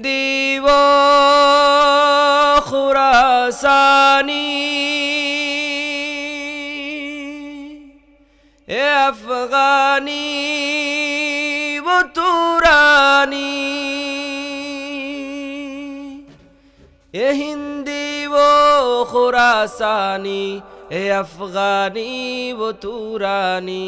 ہندی وہ خراسانی اے افغانی وہ تورانی اے ہندی وہ خراسانی اے افغانی وہ تورانی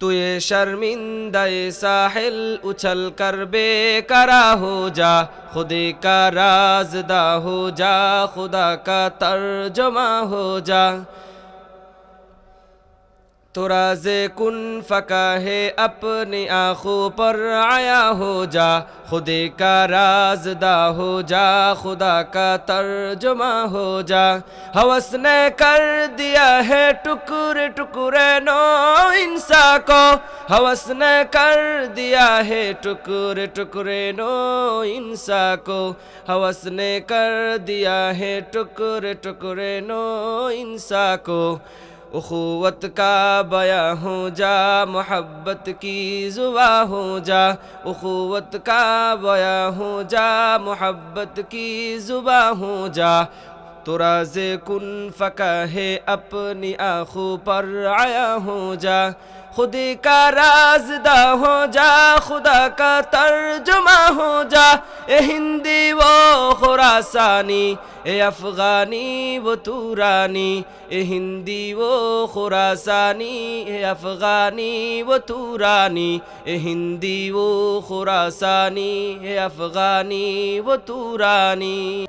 تو یہ شرمندہ ساحل اچھل کر بے کرا ہو جا خودی کا رازدہ ہو جا خدا کا ترجمہ ہو جا تو راز کن فکا ہے اپنی آنکھوں پر آیا ہو جا خودی کا رازدہ ہو جا، خدا کا ترجمہ ہو جا۔ حوث نے کر دیا ہے ٹکر ٹکرے نو انسا کو۔ حوث نے کر دیا ہے ٹکر ٹکرے نو انسا کو۔ حوث نے کر دیا ہے ٹکر ٹکرے نو انسا کو۔ اخوت کا بیاں ہو جا، محبت کی زباں ہو جا۔ اخوت کا بیاں ہو جا، محبت کی زباں ہو جا۔ تو راز کن فکا ہے اپنی آنکھوں پر آیا ہو جا۔ خودی کا رازدہ ہو جا، خدا کا ترجمہ ہو جا۔ اے ہندی وہ خراسانی اے افغانی وہ تورانی اے ہندی وہ خراسانی اے افغانی وہ تورانی اے ہندی وہ خراسانی اے افغانی وہ تورانی